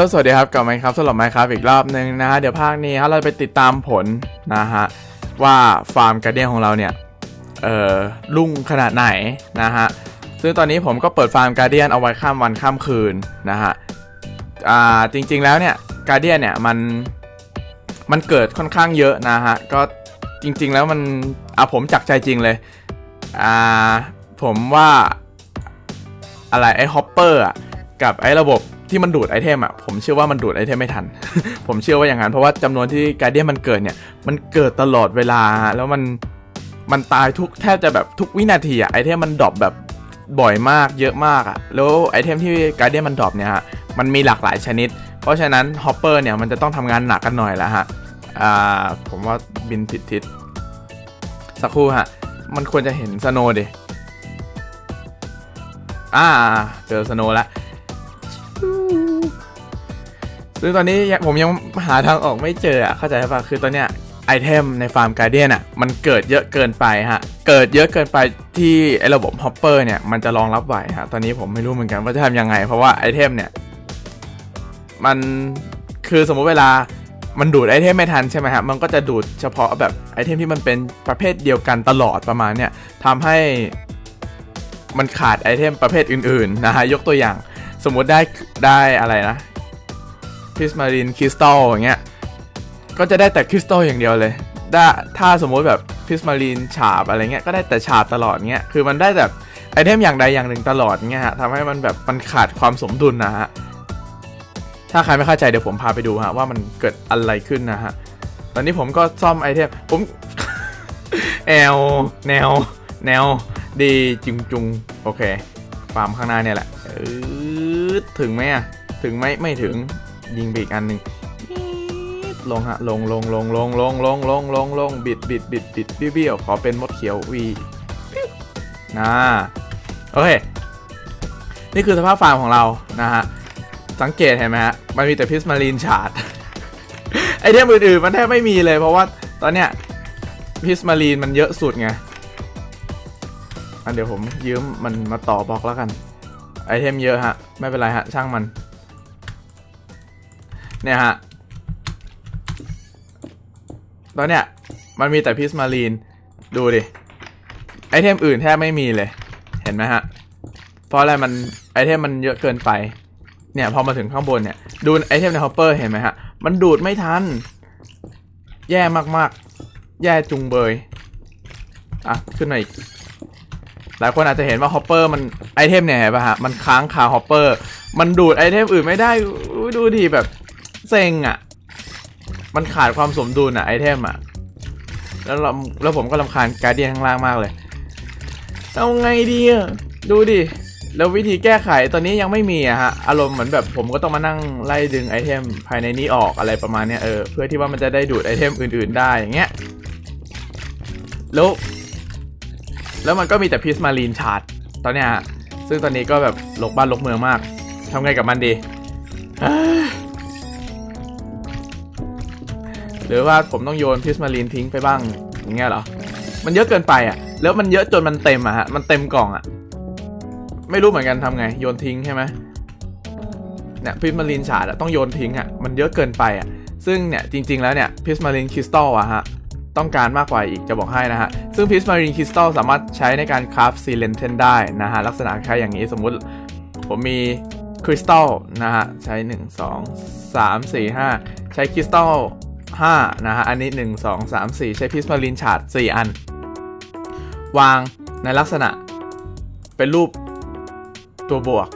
แล้วสวัสดีครับกลับมาครับสำหรับไมค์ครับอีกรอบหนึ่งนะฮะเดี๋ยวภาคนี้ครับเราไปติดตามผลนะฮะว่าฟาร์มการเดียนของเราเนี่ยเอ่อรุ่งขนาดไหนนะฮะซึ่งตอนนี้ผมก็เปิดฟาร์มการเดียนเอาไว้ข้ามวันข้ามคืนนะฮะอ่าจริงๆแล้วเนี่ยการเดียนเนี่ยมันมันเกิดค่อนข้างเยอะนะฮะก็จริงๆแล้วมันอะผมจักใจจริงเลยอ่าผมว่าอะไรไอ้ฮอปเปอร์อะกับไอ้ระบบ ที่มันดูดไอเทมอะผมเชื่อว่ามันดูดไอเทมไม่ทัน ผมเชื่อว่าอย่างนั้นเพราะว่าจำนวนที่การเดียนมันเกิดเนี่ย มันเกิดตลอดเวลาแล้วมันมันตายทุกแทบจะแบบทุกวินาทีอะไอเทมมันดรอปแบบบ่อยมากเยอะมากอะแล้วไอเทมที่การเดียนมันดรอปเนี่ยฮะมันมีหลากหลายชนิด เพราะฉะนั้นฮอปเปอร์เนี่ยมันจะต้องทำงานหนักกันหน่อยแล้วฮะอ่าผมว่าบินผิดทิศสักครู่ฮะมันควรจะเห็นสโนว์ดิอ่าเจอสโนว์แล้ว ซึ่งตอนนี้ผมยังหาทางออกไม่เจออะเข้าใจป่ะคือตอนเนี้ยไอเทมในฟาร์มการเดียนอะมันเกิดเยอะเกินไปฮะ เกิดเยอะเกินไปที่ไอระบบฮอปเปอร์เนี่ยมันจะรองรับไหวฮะ ตอนนี้ผมไม่รู้เหมือนกันว่าจะทำยังไง เพราะว่าไอเทมเนี่ยมันคือสมมุติเวลามันดูดไอเทมไม่ทันใช่ไหมฮะ มันก็จะดูดเฉพาะแบบไอเทมที่มันเป็นประเภทเดียวกันตลอดประมาณเนี่ยทำให้มันขาดไอเทมประเภทอื่นๆนะฮะ ยกตัวอย่าง สมมุติได้ได้อะไรนะ พิสมารินคริสตัลอย่างเงี้ยก็จะได้แต่คริสตัลอย่างเดียวเลยถ้าถ้าสมมุติแบบพิสมารินฉาบอะไรเงี้ยก็ได้แต่ฉาบตลอดเงี้ยคือมันได้แบบไอเทมอย่างใดอย่างหนึ่งตลอดเงี้ยฮะทำให้มันแบบมันขาดความสมดุลนะฮะถ้าใครไม่เข้าใจเดี๋ยวผมพาไปดูฮะว่ามันเกิดอะไรขึ้นนะฮะตอนนี้ผมก็ซ่อมไอเทมผมแอลแนวแนวดีจุงจุงโอเคฟาร์มข้างหน้าเนี่ยแหละถึงไหมอะถึงไหมไม่ถึง ยิงไปอีกอันหนึ่งลงฮะลงลงลงลงลงลงลงลงลงบิดบิดบิดบิดเบี้ยวๆขอเป็นมดเขียววีนะโอเคนี่คือสภาพฟาร์มของเรานะฮะสังเกตเห็นไหมฮะมันมีแต่พิสมารีนชาร์ดไอเทมอื่นๆมันแทบไม่มีเลยเพราะว่าตอนเนี้ยพิสมารีนมันเยอะสุดไงอันเดี๋ยวผมยืมมันมาต่อบล็อกแล้วกันไอเทมเยอะฮะ ไม่เป็นไรฮะ ช่างมัน เนี่ยฮะตอนเนี้ยมันมีแต่พิสมารีน ดูดิ ไอเทมอื่นแทบไม่มีเลย เห็นไหมฮะ เพราะอะไรมันไอเทมมันเยอะเกินไป เนี่ยพอมาถึงข้างบนเนี่ย ดูไอเทมในฮอปเปอร์เห็นไหมฮะ มันดูดไม่ทัน แย่มากๆ แย่จุงเบย อะ ขึ้นหน่อยอีก หลายคนอาจจะเห็นว่าฮอปเปอร์มันไอเทมเนี่ยเห็นป่ะฮะ มันค้างคาฮอปเปอร์ มันดูดไอเทมอื่นไม่ได้ ดูดิแบบ เซ็งอะ มันขาดความสมดุลอะไอเทมอะ แล้วเราแล้วผมก็รำคาญการเดียนข้างล่างมากเลยเอาไงดีอะดูดิ แล้ววิธีแก้ไขตอนนี้ยังไม่มีอะฮะ อารมณ์เหมือนแบบผมก็ต้องมานั่งไล่ดึงไอเทมภายในนี้ออกอะไรประมาณเนี้ยเออเพื่อที่ว่ามันจะได้ดูดไอเทมอื่น ๆ ได้อย่างเงี้ย แล้ว แล้วมันก็มีแต่พิสมารีนชาร์ดตอนเนี้ยฮะซึ่งตอนนี้ก็แบบลกบ้านลกเมืองมากทำไงกับมันดี หรือว่าผมต้องโยนพิสมารีนทิ้งไปบ้างอย่างเงี้ยเหรอ มันเยอะเกินไปอะ แล้วมันเยอะจนมันเต็มอะฮะ มันเต็มกล่องอะ ไม่รู้เหมือนกันทำไง โยนทิ้งใช่ไหมเนี่ยพิสมารีนชาร์ดอะต้องโยนทิ้งอะ มันเยอะเกินไปอะ ซึ่งเนี่ยจริง ๆ แล้วเนี่ยพิสมารีนคริสตัลอะฮะ ต้องการมากกว่าอีกจะบอกให้นะฮะ ซึ่งพิสมารีนคริสตัลสามารถใช้ในการคราฟซีเลนเทนได้นะฮะ ลักษณะคล้ายอย่างนี้สมมุติผมมีคริสตัลนะฮะ ใช้ 1 2 3 4 5 ใช้คริสตัล 5 นะฮะ อันนี้ 1 2 3 4 ใช้พิสมารีนชาด 4 อัน วางในลักษณะเป็นรูปตัวบวก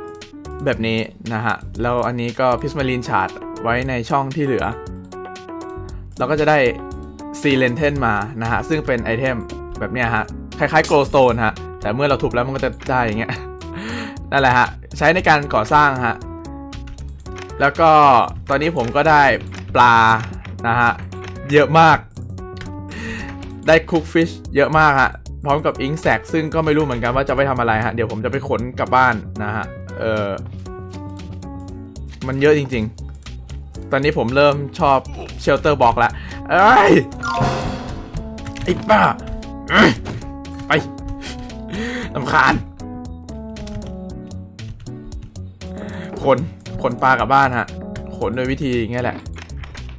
แบบนี้นะฮะ แล้วอันนี้ก็พิสมารีนชาดไว้ในช่องที่เหลือ เราก็จะได้ซีเลนเทนมานะฮะ ซึ่งเป็นไอเทมแบบเนี้ยฮะ คล้ายๆโกลสโตนฮะ แต่เมื่อเราทุบแล้วมันก็จะได้อย่างเงี้ย นั่นแหละฮะ ใช้ในการก่อสร้างฮะ แล้วก็ตอนนี้ผมก็ได้ปลา นะฮะ เยอะมาก ได้คุกฟิชเยอะมากฮะ พร้อมกับอิงแซกซึ่งก็ไม่รู้เหมือนกันว่าจะไปทำอะไรฮะ เดี๋ยวผมจะไปขนกลับบ้านนะฮะ เออมันเยอะจริง ๆ ตอนนี้ผมเริ่มชอบเชลเตอร์บอกแล้วเอ้ยไอ้บ้าไปลำคาญขนขนปลากลับบ้านฮะขนโดยวิธีอย่างเงี้ยแหละ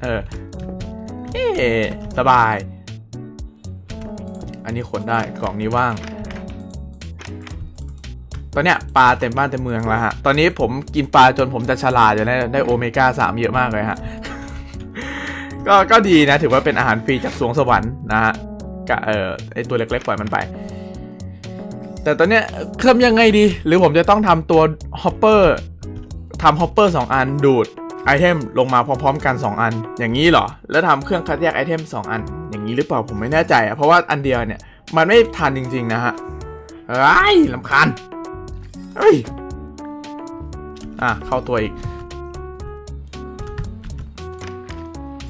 เออ สบาย อันนี้ขนได้กล่องนี้ว่าง ตอนเนี้ยปลาเต็มบ้านเต็มเมืองแล้วฮะ ตอนนี้ผมกินปลาจนผมจะฉลาดจนได้ได้โอเมก้าสามเยอะมากเลยฮะ ก็ก็ดีนะ ถือว่าเป็นอาหารฟรีจากสวงสวรรค์นะฮะกับเออไอตัวเล็กๆปล่อยมันไป แต่ตอนเนี้ยทำยังไงดี หรือผมจะต้องทำตัวฮอปเปอร์ทำฮอปเปอร์สองอันดูด ไอเทมลงมาพร้อมๆกัน 2 อัน อย่างนี้เหรอ แล้วทำเครื่องคัดแยกไอเทม2 อัน อย่างนี้หรือเปล่าผมไม่แน่ใจอะเพราะว่าอันเดียวเนี่ย มันไม่ทันจริง ๆ นะฮะไอ้ลำคาญเฮ้ยอะเข้าตัวอีก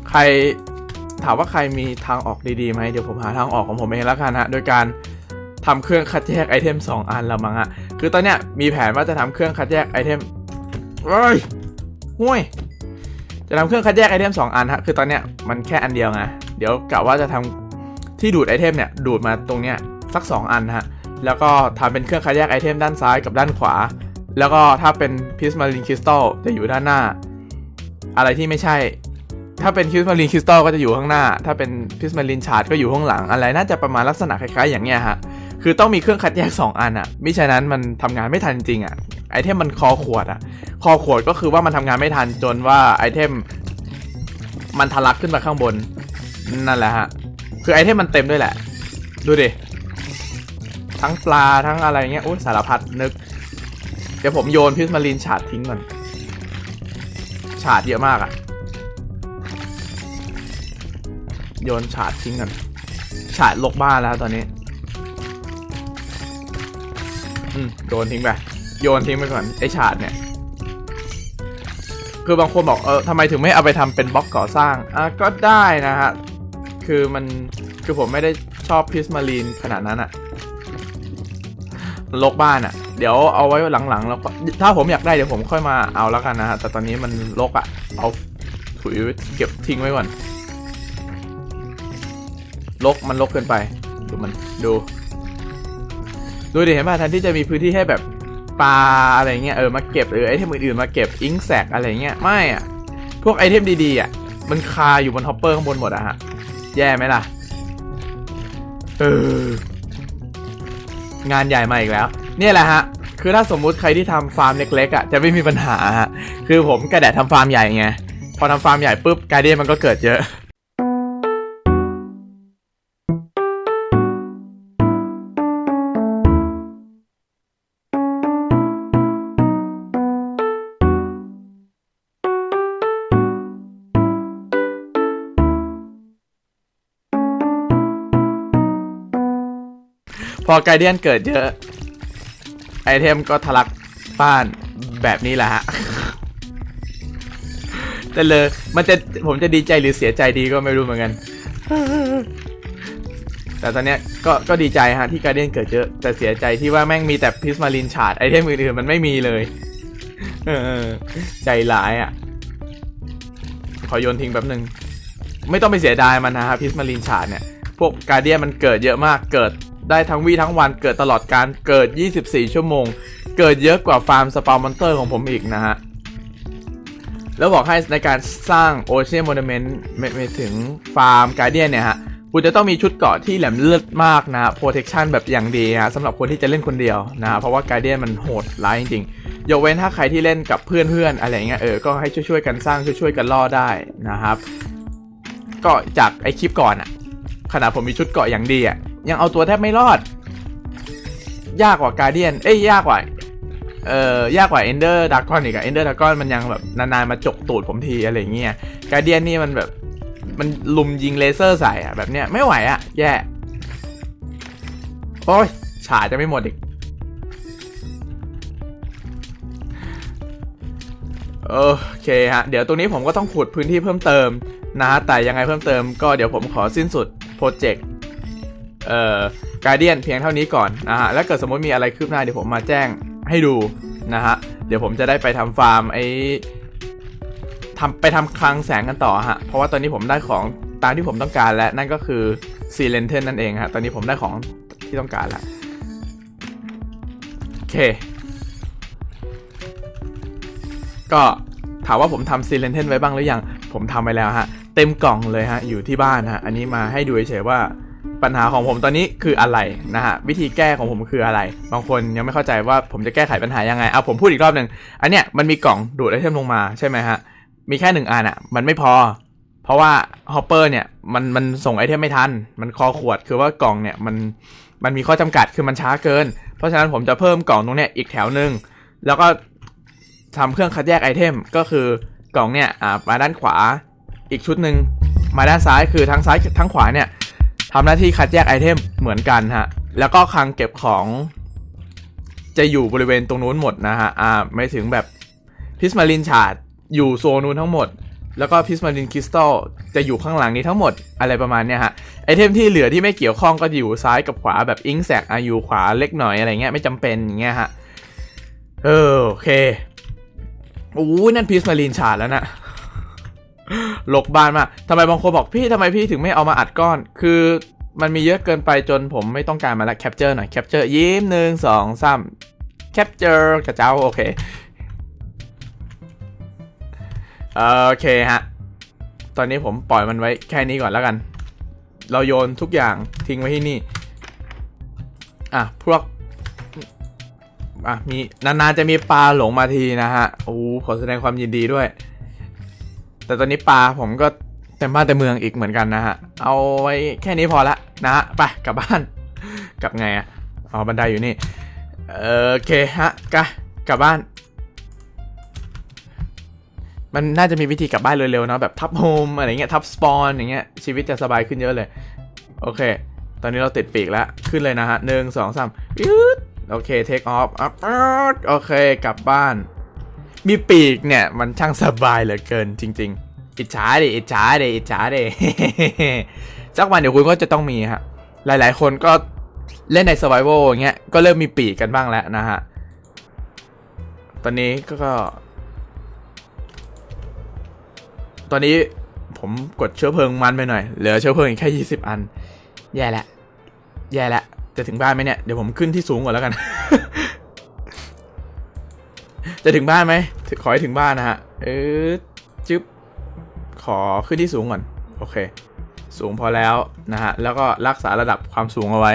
ใครถามว่าใครมีทางออกดีๆไหมเดี๋ยวผมหาทางออกของผมเองแล้วกันฮะ โดยการทำเครื่องคัดแยกไอเทม 2 อันละมั้งฮะ คือตอนเนี้ยมีแผนว่าจะทำเครื่องคัดแยกไอเทมเฮ้ยห่วย จะทำเครื่องคัดแยกไอเทม2อันฮะคือตอนเนี้ยมันแค่อันเดียวไงเดี๋ยวกะว่าจะทำที่ดูดไอเทมเนี่ยดูดมาตรงเนี้ยสัก 2 อันฮะแล้วก็ทำเป็นเครื่องคัดแยกไอเทมด้านซ้ายกับด้านขวา แล้วก็ถ้าเป็นพิสมาลินคริสตัลจะอยู่ด้านหน้า อะไรที่ไม่ใช่ ถ้าเป็นพิสมาลินคริสตัลก็จะอยู่ข้างหน้า ถ้าเป็นพิสมาลินชาร์ดก็อยู่ข้างหลังอะไรน่าจะประมาณลักษณะคล้ายๆอย่างเงี้ยฮะ คือต้องมีเครื่องคัดแยก 2 อันอะมิฉะนั้นมันทำงานไม่ทันจริงอะไอเทมมันคอขวดอะคอขวดก็คือว่ามันทำงานไม่ทันจนว่าไอเทมมันทะลักขึ้นมาข้างบนนั่นแหละฮะคือไอเทมมันเต็มด้วยแหละ ดูดิทั้งปลาทั้งอะไรเงี้ยโอ้สารพัดนึก เดี๋ยวผมโยนพิสมารีนฉาดทิ้งก่อนฉาดเยอะมากอะโยนฉาดทิ้งก่อนฉาดลกบ้านแล้วตอนนี้ อืมโยนทิ้งไปโยนทิ้งไปก่อนไอฉาดเนี่ย คือบางคนบอกเออทำไมถึงไม่เอาไปทำเป็นบล็อกก่อสร้างอะก็ได้นะฮะคือมันคือผมไม่ได้ชอบพิสมารีนขนาดนั้นอะลกบ้านอะเดี๋ยวเอาไว้หลังๆแล้วก็ถ้าผมอยากได้เดี๋ยวผมค่อยมาเอาแล้วกันนะฮะแต่ตอนนี้มันลกอะเอาถุยเก็บทิ้งไว้ก่อนลกมันลกเกินไปดูมันดู ดูดิเห็นป่ะแทนที่จะมีพื้นที่ให้แบบปลาอะไรเงี้ยเออมาเก็บหรือไอเทมอื่นๆมาเก็บอิงแซกอะไรเงี้ยไม่อะพวกไอเทมดีๆอะมันคาอยู่บนฮอปเปอร์ข้างบนหมดอะฮะแย่ไหมล่ะเอองานใหญ่มาอีกแล้ว เนี่ยแหละฮะคือถ้าสมมุติใครที่ทำฟาร์มเล็กๆอะจะไม่มีปัญหาฮะคือผมกระแดดทำฟาร์มใหญ่ไงพอทำฟาร์มใหญ่ปุ๊บการเดียมันก็เกิดเยอะ พอไกเดียนเกิดเยอะ ไอเทมก็ทะลักบ้านแบบนี้แหละฮะแต่เลยมันจะผมจะดีใจหรือเสียใจดีก็ไม่รู้เหมือนกัน แต่ตอนเนี้ยก็ก็ดีใจฮะที่การเดียนเกิดเยอะ แต่เสียใจที่ว่าแม่งมีแต่พิสมารินชาดไอเทมอื่นๆมันไม่มีเลยเออใจร้ายอะ ขอโยนทิ้งแป๊บหนึ่ง ไม่ต้องไปเสียดายมันนะฮะพิสมารินชาดเนี่ย พวกการเดียนมันเกิดเยอะมากเกิด ได้ทั้งวี่ทั้งวันเกิดตลอดการเกิด 24 ชั่วโมง เกิดเยอะกว่าฟาร์มสปาวมอนเตอร์ของผมอีกนะฮะ แล้วบอกให้ในการสร้างโอเชียนโมเดเมนต์ไม่ถึงฟาร์มการเดียนเนี่ยฮะ คุณจะต้องมีชุดเกาะที่แหลมเลือดมากนะโปรเทคชันแบบอย่างดีฮะสำหรับคนที่จะเล่นคนเดียวนะฮะเพราะว่าการเดียนมันโหดร้ายจริงๆ ยกเว้นถ้าใครที่เล่นกับเพื่อนๆอะไรเงี้ยเออ ก็ให้ช่วยๆกันสร้างช่วยๆกันล่อได้นะครับ ก็จากไอคลิปก่อนอะขนาดผมมีชุดเกาะอย่างดีอะ ยังเอาตัวแทบไม่รอด ยากกว่าการเดียน เอ้ยยากกว่า เอ่อยากกว่าเอนเดอร์ดักกอนอีกอะเอนเดอร์ดักกอนมันยังแบบนานๆมาจกตูดผมทีอะไรเงี้ยการเดียนนี่มันแบบมันลุมยิงเลเซอร์ใส่อะแบบเนี้ยไม่ไหวอะแย่โอ้ยฉาจะไม่หมดอีกโอเคฮะ เดี๋ยวตรงนี้ผมก็ต้องขุดพื้นที่เพิ่มเติมนะฮะแต่ยังไงเพิ่มเติมก็เดี๋ยวผมขอสิ้นสุดโปรเจกต์ เอ่อการเดียนเพียงเท่านี้ก่อนนะฮะแล้วเกิดสมมติมีอะไรคืบหน้าเดี๋ยวผมมาแจ้งให้ดูนะฮะเดี๋ยวผมจะได้ไปทำฟาร์มไอ้ทำไปทำคลังแสงกันต่อฮะเพราะว่าตอนนี้ผมได้ของตามที่ผมต้องการแล้วนั่นก็คือซีเลนเทนนั่นเองฮะตอนนี้ผมได้ของที่ต้องการแล้วโอเค ก็ถามว่าผมทำซีเลนเทนไว้บ้างหรือยังผมทำไปแล้วฮะเต็มกล่องเลยฮะอยู่ที่บ้านฮะอันนี้มาให้ดูเฉยๆว่า ปัญหาของผมตอนนี้คืออะไรนะฮะวิธีแก้ของผมคืออะไร บางคนยังไม่เข้าใจว่าผมจะแก้ไขปัญหายังไงเอาผมพูดอีกรอบหนึ่งอันเนี้ยมันมีกล่องดูดไอเทมลงมาใช่ไหมฮะมีแค่หนึ่งอันอะมันไม่พอ เพราะว่าฮอปเปอร์เนี่ยมันมันส่งไอเทมไม่ทัน มันคอขวดคือว่ากล่องเนี่ยมันมันมีข้อจำกัดคือมันช้าเกิน เพราะฉะนั้นผมจะเพิ่มกล่องตรงเนี้ยอีกแถวหนึ่งแล้วก็ทำเครื่องคัดแยกไอเทมก็คือกล่องเนี่ยอ่ามาด้านขวาอีกชุดหนึ่งมาด้านซ้ายคือทั้งซ้ายทั้งขวาเนี่ย ทำหน้าที่คัดแยกไอเทมเหมือนกันฮะ แล้วก็คลังเก็บของ จะอยู่บริเวณตรงนู้นหมดนะฮะ อ่า ไม่ถึงแบบพิสมารินชาร์ดอยู่โซนนู้นทั้งหมด แล้วก็พิสมารินคริสตัลจะอยู่ข้างหลังนี้ทั้งหมดอะไรประมาณเนี้ยฮะ ไอเทมที่เหลือที่ไม่เกี่ยวข้องก็จะอยู่ซ้ายกับขวาแบบอิงแซกอาอยู่ขวาเล็กหน่อยอะไรเงี้ยไม่จำเป็นอย่างเงี้ยฮะ เออโอเคโอ้นั่นพิสมารินชาร์ดแล้วนะ ลกบ้านมากทำไมบางคนบอกพี่ทำไมพี่ถึงไม่เอามาอัดก้อน คือมันมีเยอะเกินไปจนผมไม่ต้องการมาแล้วแคปเจอร์หน่อยแคปเจอร์ยิ้มหนึ่งสองสามแคปเจอร์กระเจ้าโอเค โอเคฮะ ตอนนี้ผมปล่อยมันไว้แค่นี้ก่อนแล้วกัน เราโยนทุกอย่างทิ้งไว้ที่นี่ อะ พวก อะ มี นานๆจะมีปลาหลงมาทีนะฮะ โอ้ขอแสดงความยินดีด้วย แต่ตอนนี้ปลาผมก็เต็มบ้านเต็มเมืองอีกเหมือนกันนะฮะ เอาไว้แค่นี้พอละนะฮะ ไปกลับบ้าน กลับไงอะอ๋อบันไดอยู่นี่ โอเคฮะกะกลับบ้าน มันน่าจะมีวิธีกลับบ้านเร็วๆเนาะแบบทับโฮมอะไรเงี้ยทับสปอนอย่างเงี้ยชีวิตจะสบายขึ้นเยอะเลย โอเค ตอนนี้เราติดปีกแล้ว ขึ้นเลยนะฮะหนึ่งสองสามโอเคเทคออฟโอเค กลับบ้าน มีปีกเนี่ย มันช่างสบายเหลือเกินจริง ๆ อิจฉาดิอิจฉาดิอิจฉาดิสักวันเดี๋ยวคุณก็จะต้องมีฮะ หลาย ๆ คนก็เล่นใน Survival อย่างเงี้ย ก็เริ่มมีปีกกันบ้างแล้วนะฮะ ตอนนี้ก็ ตอนนี้ผมกดเชื้อเพลิงมันไปหน่อย เหลือเชื้อเพลิงอีกแค่ยี่สิบอัน แย่ละ แย่ละ จะถึงบ้านไหมเนี่ย เดี๋ยวผมขึ้นที่สูงก่อนแล้วกัน จะถึงบ้านไหม ขอให้ถึงบ้านนะฮะ เออจึ๊บ ขอขึ้นที่สูงก่อน โอเค สูงพอแล้วนะฮะ แล้วก็รักษาระดับความสูงเอาไว้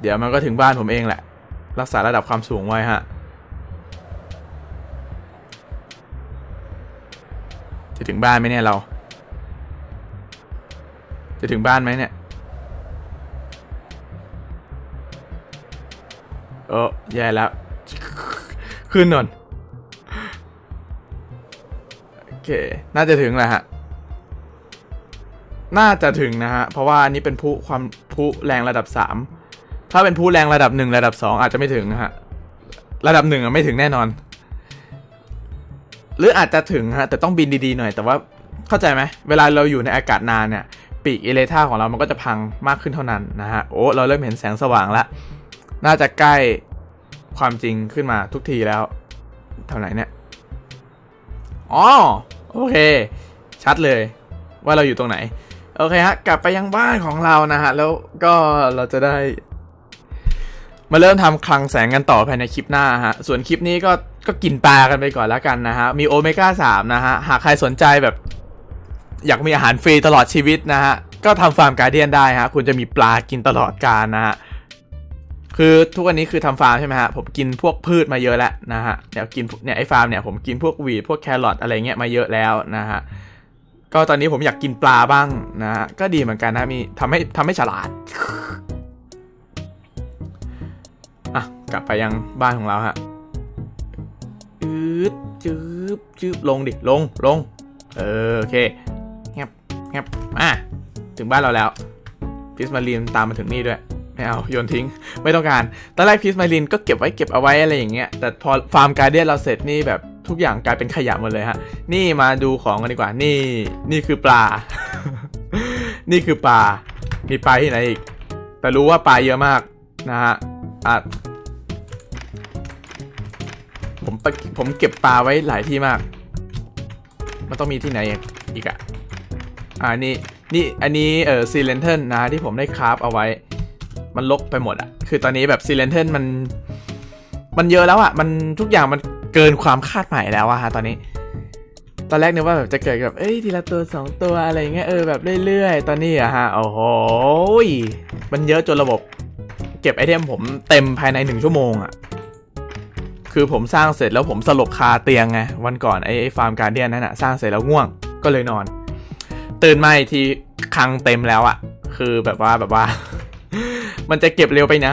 เดี๋ยวมันก็ถึงบ้านผมเองแหละ รักษาระดับความสูงไว้ฮะ จะถึงบ้านไหมเนี่ยเรา จะถึงบ้านไหมเนี่ย เออแย่แล้วขึ้นนอยโอเค น่าจะถึงแหละฮะ น่าจะถึงนะฮะ เพราะว่าอันนี้เป็นผู้ความผู้แรงระดับสามถ้าเป็นผู้แรงระดับหนึ่งระดับสองอาจจะไม่ถึงนะฮะ ระดับหนึ่งไม่ถึงแน่นอน หรืออาจจะถึงฮะ แต่ต้องบินดีๆหน่อย แต่ว่าเข้าใจไหมเวลาเราอยู่ในอากาศนานเนี่ย ปีกเอเลท่าของเรามันก็จะพังมากขึ้นเท่านั้นนะฮะ โอ้ เราเริ่มเห็นแสงสว่างแล้ว น่าจะใกล้ความจริงขึ้นมาทุกทีแล้วเท่าไหนเนี่ยอ๋อโอเค ชัดเลยว่าเราอยู่ตรงไหน โอเคฮะ กลับไปยังบ้านของเรานะฮะ แล้วก็เราจะได้ มาเริ่มทำคลังแสงกันต่อภายในคลิปหน้าฮะ ส่วนคลิปนี้ก็ก็กินปลากันไปก่อนแล้วกันนะฮะ มีโอเมก้า3นะฮะ หากใครสนใจแบบ อยากมีอาหารฟรีตลอดชีวิตนะฮะ ก็ทำฟาร์มการเดียนได้ฮะ คุณจะมีปลากินตลอดกาลนะฮะ คือทุกวันนี้คือทำฟาร์มใช่ไหมฮะ ผมกินพวกพืชมาเยอะแล้วนะฮะเดี๋ยวกินเนี่ยไอ้ฟาร์มเนี่ยผมกินพวกวีดพวกแครอทอะไรเงี้ยมาเยอะแล้วนะฮะ ก็ตอนนี้ผมอยากกินปลาบ้างนะฮะ ก็ดีเหมือนกันนะมีทำให้ทำให้ฉลาด อะ กลับไปยังบ้านของเราฮะอืดจืบจืบลงดิ ลงลง เออโอเคแงบแงบมาถึงบ้านเราแล้วพิสมารีนตามมาถึงนี่ด้วย ไม่เอาโยนทิ้ง ไม่ต้องการ ตอนแรกพิสมารีนก็เก็บไว้เก็บเอาไว้อะไรอย่างเงี้ย แต่พอฟาร์มการเดียนเราเสร็จนี่แบบทุกอย่างกลายเป็นขยะหมดเลยฮะ นี่มาดูของกันดีกว่า นี่นี่คือปลา นี่คือปลา มีปลาที่ไหนอีก แต่รู้ว่าปลาเยอะมากนะฮะอะผมผมเก็บปลาไว้หลายที่มาก มันต้องมีที่ไหนอีกอะอ่านี่นี่อันนี้เออซีเลนเทนนะที่ผมได้คราฟเอาไว้ มันลกไปหมดอะคือตอนนี้แบบซีเลนเทนมัน มันเยอะแล้วอะมันทุกอย่างมันเกินความคาดหมายแล้วอะฮะตอนนี้ ตอนแรกนึกว่าแบบจะเกิดกับเอ้ยทีละตัวสองตัวอะไรเงี้ยเออแบบเรื่อยๆ ตอนนี้อะฮะโอ้โหมันเยอะจนระบบ เก็บไอเทมผมเต็มภายในหนึ่งชั่วโมงอะคือผมสร้างเสร็จแล้วผมสลบคาเตียงไงวันก่อนไอไอฟาร์มการเดียนนั่นอะสร้างเสร็จแล้วง่วงก็เลยนอน ตื่นมาอีกทีคังเต็มแล้วอะคือแบบว่าแบบว่า มันจะเก็บเร็วไปไหน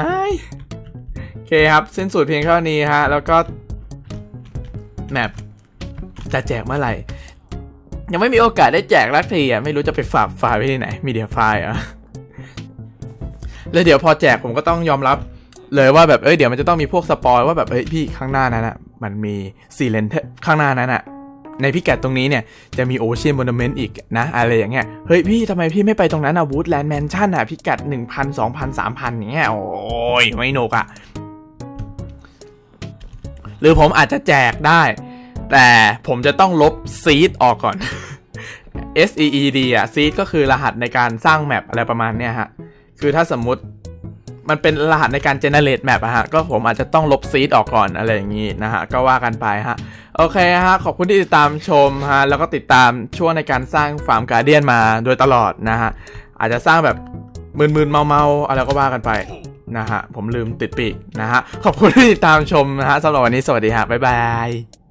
โอเคครับสิ้นสุดเพียงเท่านี้ฮะ แล้วก็แมปจะแจกเมื่อไหร่ ยังไม่มีโอกาสได้แจกลักทีอะ ไม่รู้จะไปฝากไฟล์ไว้ที่ไหน มีเดียไฟล์อะ แล้วเดี๋ยวพอแจกผมก็ต้องยอมรับเลยว่าแบบ เอ้ย เดี๋ยวมันจะต้องมีพวกสปอยว่าแบบเฮ้ย พี่ข้างหน้านั้นอะ มันมีซีเลนข้างหน้านั้นอะ ในพิกัดตรงนี้เนี่ยจะมีโอเชียน o ม u เมนต์อีกนะอะไรอย่างเงี้ยเฮ้ยพี่ทำไมพี่ไม่ไปตรงนั้นอะวูดแลนด์แมนชั่นอะพิกัด 1,000 2,000 3,000อย่างเงี้ยโอ้ยไม่หนุกอะหรือผมอาจจะแจกได้ แต่ผมจะต้องลบซีดออกก่อน S E E D อะซีดก็คือรหัสในการสร้างแมปอะไรประมาณเนี้ยฮะคือถ้าสมมติ มันเป็นรหัสในการเจเนเรตแมปอะฮะ ก็ผมอาจจะต้องลบซีดออกก่อนอะไรอย่างงี้นะฮะ ก็ว่ากันไปฮะ โอเคฮะ ขอบคุณที่ติดตามชมฮะ แล้วก็ติดตามช่วงในการสร้างฟาร์มการเดียนมาโดยตลอดนะฮะ อาจจะสร้างแบบมึนๆเมาๆอะไรก็ว่ากันไปนะฮะ ผมลืมติดปีกนะฮะ ขอบคุณที่ติดตามชมนะฮะสำหรับวันนี้สวัสดีฮะบ๊ายบาย